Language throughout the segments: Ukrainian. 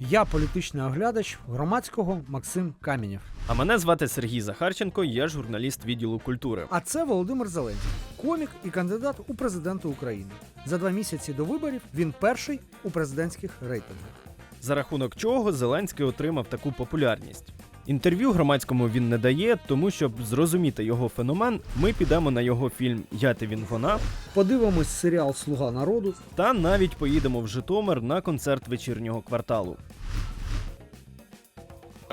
Я політичний оглядач громадського Максим Камінєв. А мене звати Сергій Захарченко, я журналіст відділу культури. А це Володимир Зеленський, комік і кандидат у президенти України. За два місяці до виборів він перший у президентських рейтингах. За рахунок чого Зеленський отримав таку популярність. Інтерв'ю громадському він не дає, тому щоб зрозуміти його феномен, ми підемо на його фільм Я ти він вона Подивимось серіал Слуга народу. та навіть поїдемо в Житомир на концерт вечірнього кварталу.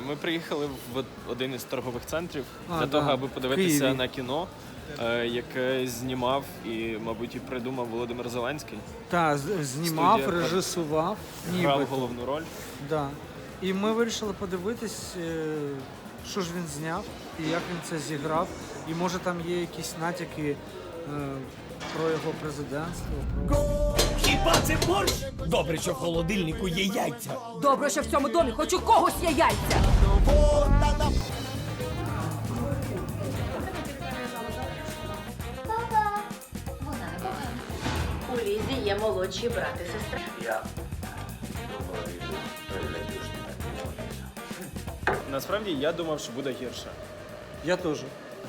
Ми приїхали в один із торгових центрів А, для да, того, аби подивитися Києві. на кіно, е, яке знімав і, мабуть, і придумав Володимир Зеленський. Та знімав, Студія режисував. Грав головну роль. Да. І ми вирішили подивитись, е, що ж він зняв і як він це зіграв. І може там є якісь натяки е, про його президентство. Про... Хіба це борщ? Добре, що в холодильнику є яйця. Добре, що в цьому домі хоч у когось є яйця. У Лізі є молодші брат і сестра. Насправді я думав, що буде гірше. Я теж.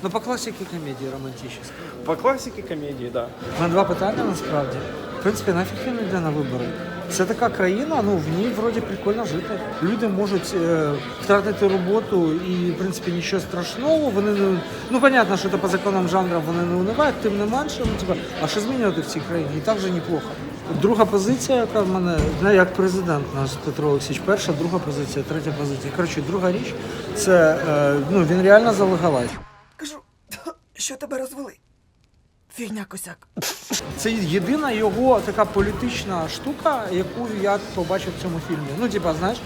Ну, по класиці комедії романтичні. По класіки комедії, так. У мене два питання насправді. В принципі, нафіг він йде на вибори. Це така країна, ну в ній вроді прикольно жити. Люди можуть е, втратити роботу і, в принципі, нічого страшного. Вони не ну понятно, що це по законам жанру вони не унивають, тим не менше, ну типа, а що змінювати в цій країні? І так же неплохо. Друга позиція, яка в мене не як президент наш Петро Олексійович, перша, друга позиція, третя позиція. Коротше, друга річ, це е, ну він реально залегалась. Кажу, що тебе розвели? Фігня косяк. Це єдина його така політична штука, яку я побачив в цьому фільмі. Ну, типа, знаєш,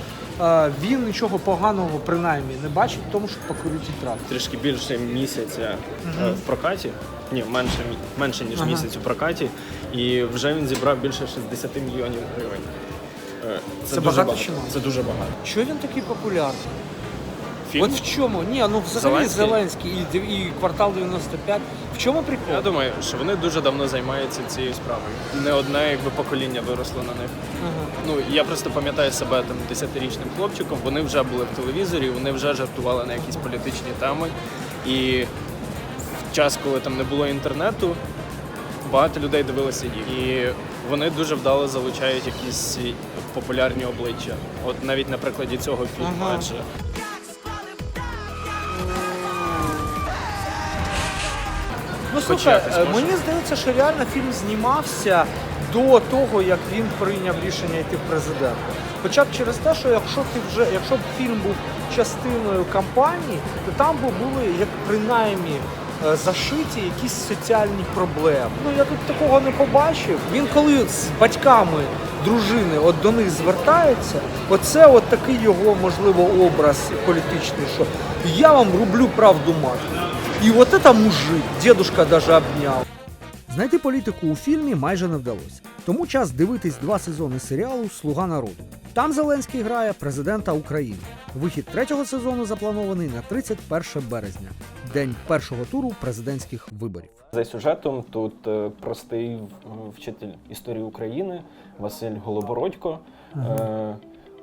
е, він нічого поганого принаймні не бачить в тому, що покурити траву. Трішки більше місяця е, в прокаті. Ні, менше, менше ніж Ага. місяць у прокаті. І вже він зібрав більше 60 мільйонів гривень. Е, Це дуже багато чи мало? Це дуже багато. Що він такий популярний? Фільм? От в чому? Ні, ну взагалі Зеленський? Зеленський, і, і квартал 95. В чому прикол? Я думаю, що вони дуже давно займаються цією справою. Не одне якби покоління виросло на них. Ага. Ну я просто пам'ятаю себе там 10-річним хлопчиком. Вони вже були в телевізорі, вони вже жартували на якісь політичні теми. І в час, коли там не було інтернету, багато людей дивилися їх. І вони дуже вдало залучають якісь популярні обличчя. От навіть на прикладі цього фільму, Ага. адже Ну слухай, е, мені здається, що реально фільм знімався до того, як він прийняв рішення йти в президенти. Хоча б через те, що якщо ти вже, якщо б фільм був частиною кампанії, то там би були як принаймні зашиті якісь соціальні проблеми. Ну я тут такого не побачив. Він коли з батьками дружини от до них звертається, оце от такий його можливо образ політичний, що я вам рублю правду мати. І от це мужик, дедушка даже обняв. Знайти політику у фільмі майже не вдалося. Тому час дивитись два сезони серіалу Слуга народу. Там Зеленський грає президента України. Вихід третього сезону запланований на 31 березня, день першого туру президентських виборів. За сюжетом тут е, простий вчитель історії України Василь Голобородько е,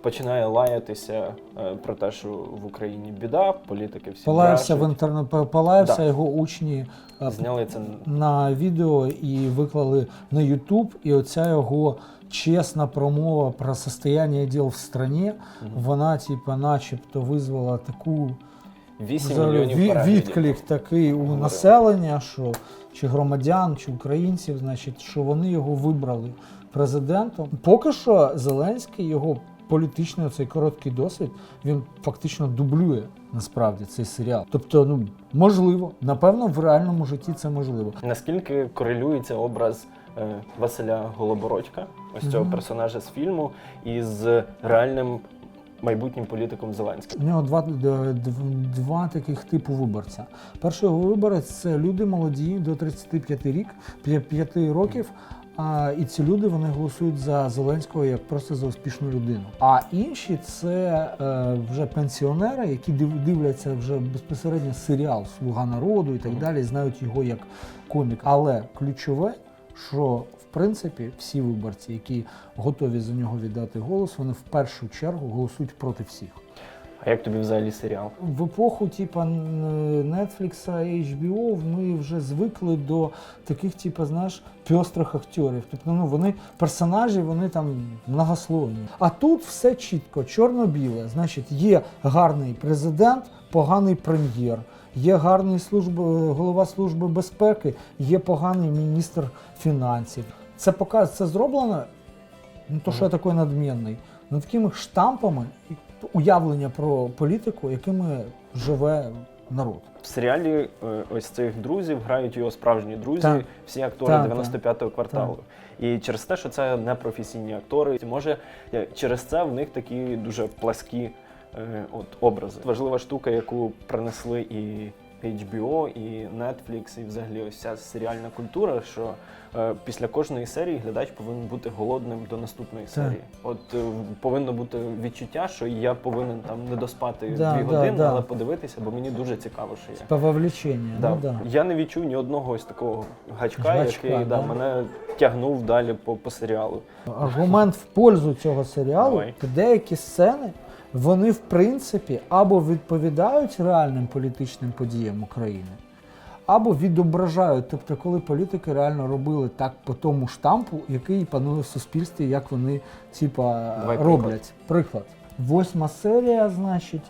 починає лаятися е, про те, що в Україні біда, політики всі Полаявся в інтернет, полаявся Да. його учні е, Зняли це на відео і виклали на Ютуб. І оця його чесна промова про состояние діл в стране, вона, типа, начебто, визвала таку 8 взагалі мільйонів ві- відклик такий у Говорили. населення, що чи громадян, чи українців, значить, що вони його вибрали президентом. Поки що Зеленський його політичний цей короткий досвід він фактично дублює насправді цей серіал. Тобто, ну можливо, напевно, в реальному житті це можливо. Наскільки корелюється образ е, Василя Голобородька, ось цього персонажа з фільму, із реальним майбутнім політиком Зеленським? У нього два, д- дв- два таких типу виборця. Перший його виборець це люди молоді до 35 рік, 5 років. А, і ці люди вони голосують за Зеленського як просто за успішну людину. А інші це е, вже пенсіонери, які див- дивляться вже безпосередньо серіал Слуга народу і так далі, знають його як комік. Але ключове, що в принципі, всі виборці, які готові за нього віддати голос, вони в першу чергу голосують проти всіх. А як тобі взагалі серіал? В епоху типа н- Netflix, HBO ми вже звикли до таких, типа, знаєш, пьострих акторів. Тобто, ну вони персонажі, вони там многословні. А тут все чітко, чорно-біле. Значить, є гарний президент, поганий прем'єр. Є гарний служба, голова служби безпеки, є поганий міністр фінансів. Це показує, це зроблено не то, що я такий надмінний, але такими штампами і уявлення про політику, якими живе народ. В серіалі е, ось цих друзів грають його справжні друзі, Так. всі актори Так, 95-го кварталу. І через те, що це непрофесійні актори, може е, через це в них такі дуже пласкі е, от, образи. Важлива штука, яку принесли і HBO, і Netflix, і взагалі ось ця серіальна культура, що е, після кожної серії глядач повинен бути голодним до наступної серії. От е, повинно бути відчуття, що я повинен там не доспати Да, дві да, години, да. але подивитися, бо мені дуже цікаво, що є. Пововлечення. Да. Ну, да. Я не відчув ні одного ось такого гачка, Гачка, який да, да. мене тягнув далі по, по серіалу. Аргумент в пользу цього серіалу, Давай. деякі сцени, вони в принципі або відповідають реальним політичним подіям України, або відображають, тобто, коли політики реально робили так по тому штампу, який панує в суспільстві, як вони типа роблять. Приклад. Восьма серія, значить,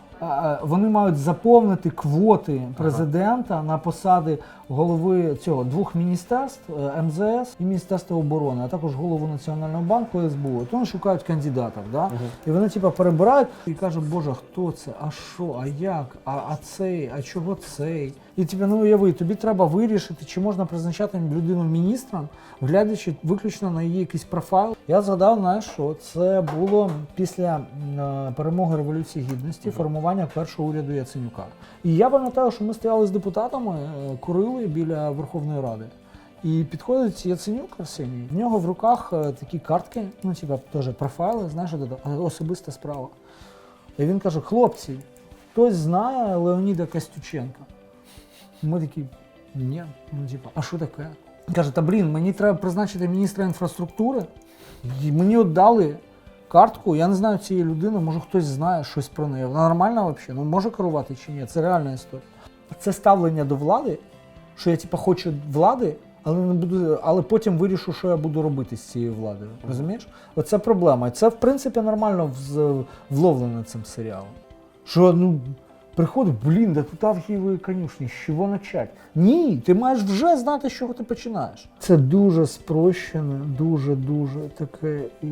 вони мають заповнити квоти президента на посади голови цього двох міністерств е, МЗС і Міністерства оборони, а також голову Національного банку СБУ. То вони шукають кандидатів, да? і вони типа перебирають і кажуть, Боже, хто це? А що? А як? А, а цей? А чого цей? І типа, ну уяви, тобі треба вирішити, чи можна призначати людину міністром, глядячи виключно на її якийсь профайл. Я згадав, знаєш, що це було після е, перемоги Революції Гідності, формування першого уряду Яценюка. І я пам'ятаю, що ми стояли з депутатами, е, курили біля Верховної Ради. І підходить Яценюк Арсеній, в нього в руках е, такі картки, ну, типа, теж профайли, знаєш, особиста справа. І він каже: хлопці, хтось знає Леоніда Костюченка. Ми такі, ні, ну типа, а що таке? Каже, та блін, мені треба призначити міністра інфраструктури. І мені от дали картку, я не знаю цієї людини, може хтось знає щось про неї. Вона нормальна взагалі? Ну може керувати чи ні? Це реальна історія. Це ставлення до влади, що я типу, хочу влади, але не буду, але потім вирішу, що я буду робити з цією владою. Розумієш? Оце проблема. Це, в принципі, нормально вз- вловлено цим серіалом. Що ну. Приходить, блін, да тут архіви конюшні, з чого почати? Ні, ти маєш вже знати, з чого ти починаєш. Це дуже спрощене, дуже-дуже таке і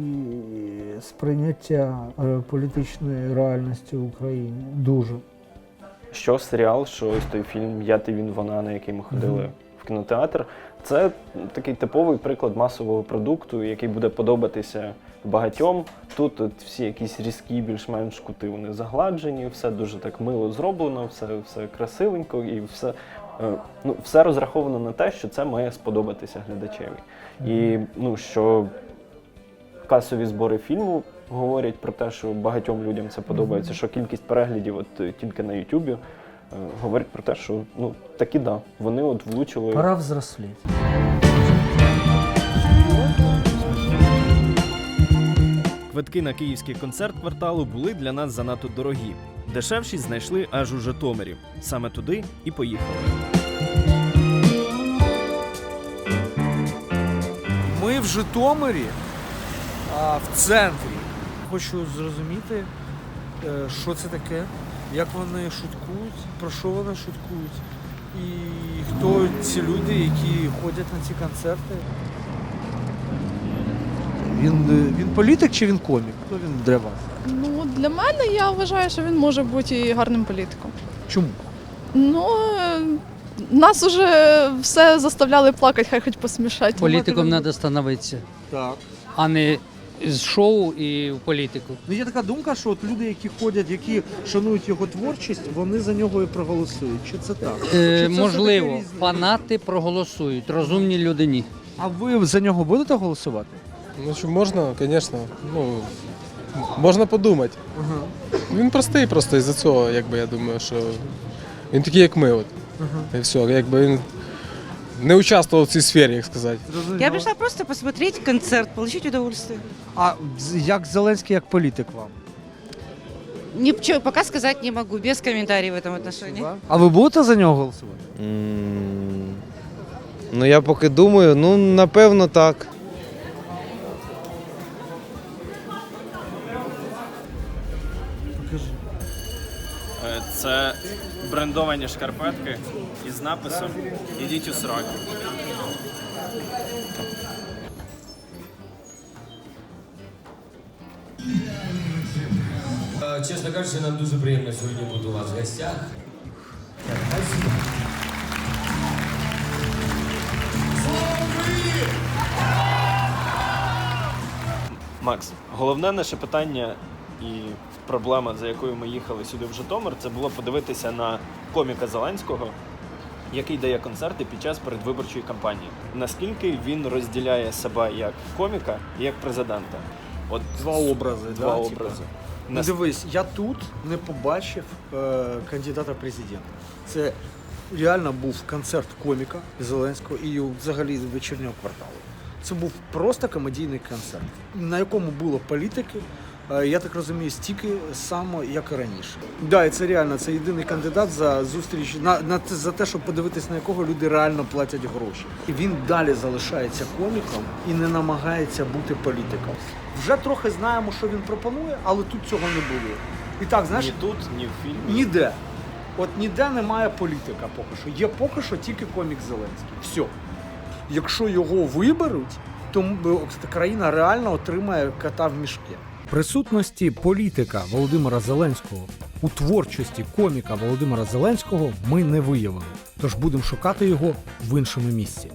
сприйняття е, політичної реальності в Україні. Дуже. Що серіал, що ось той фільм Я ти він вона, на який ми ходили в кінотеатр. Це такий типовий приклад масового продукту, який буде подобатися багатьом. Тут от всі якісь різкі, більш-менш кути вони загладжені, все дуже так мило зроблено, все, все красивенько і все, е, ну, все розраховано на те, що це має сподобатися глядачеві. І ну, що касові збори фільму говорять про те, що багатьом людям це подобається, що кількість переглядів от тільки на Ютубі говорить про те, що ну таки да, вони от влучили. Пора взросліти. Квитки на київський концерт кварталу були для нас занадто дорогі. Дешевші знайшли аж у Житомирі. Саме туди і поїхали. Ми в Житомирі, а, в центрі. Хочу зрозуміти, е, що це таке, як вони шуткують, про що вони шуткують. І хто ці люди, які ходять на ці концерти. Він, він політик чи він комік? Хто він для вас? Ну, для мене я вважаю, що він може бути і гарним політиком. Чому? Ну, е, нас уже все заставляли плакати, хай хоч посмішать. Політиком треба становитися, Так. а не з шоу і в політику. Ну є така думка, що от люди, які ходять, які шанують його творчість, вони за нього і проголосують. Чи це так? Чи Е, це можливо, різні? фанати проголосують, розумні люди ні. А ви за нього будете голосувати? Ну що можна, звісно. Ну, можна подумати. Він простий просто із-за цього, якби я думаю, що він такий, як ми. От. І все, якби він не участвовал в цій сфері, як сказати. Я пришла просто посмотреть концерт, получить удовольствие. А з- як Зеленський, як політик вам? Ничего, пока сказать не могу, без комментариев в этом отношении. А ви будете за нього голосувати? Ну я поки думаю, ну напевно так. Е, Це брендовані шкарпетки із написом Ідіть у сраку. Чесно кажучи, нам дуже приємно сьогодні бути у вас в гостях. Макс, головне наше питання і проблема, за якою ми їхали сюди в Житомир, це було подивитися на коміка Зеленського, який дає концерти під час передвиборчої кампанії. Наскільки він розділяє себе як коміка і як президента? От Два образи, Два да, образи. Ну, дивись, я тут не побачив е, кандидата в президента. Це реально був концерт коміка Зеленського і взагалі вечірнього кварталу. Це був просто комедійний концерт, на якому було політики. Е, Я так розумію, стільки само, як і раніше. Да, і це реально це єдиний кандидат за зустріч на, на за те, щоб подивитись, на якого люди реально платять гроші. І він далі залишається коміком і не намагається бути політиком. Вже трохи знаємо, що він пропонує, але тут цього не було. І так, знаєш, ні тут, ні в фільмі. Ніде. От ніде немає політика поки що. Є поки що тільки комік Зеленський. Все. Якщо його виберуть, то країна реально отримає кота в мішки. Присутності політика Володимира Зеленського у творчості коміка Володимира Зеленського ми не виявили. Тож будемо шукати його в іншому місці.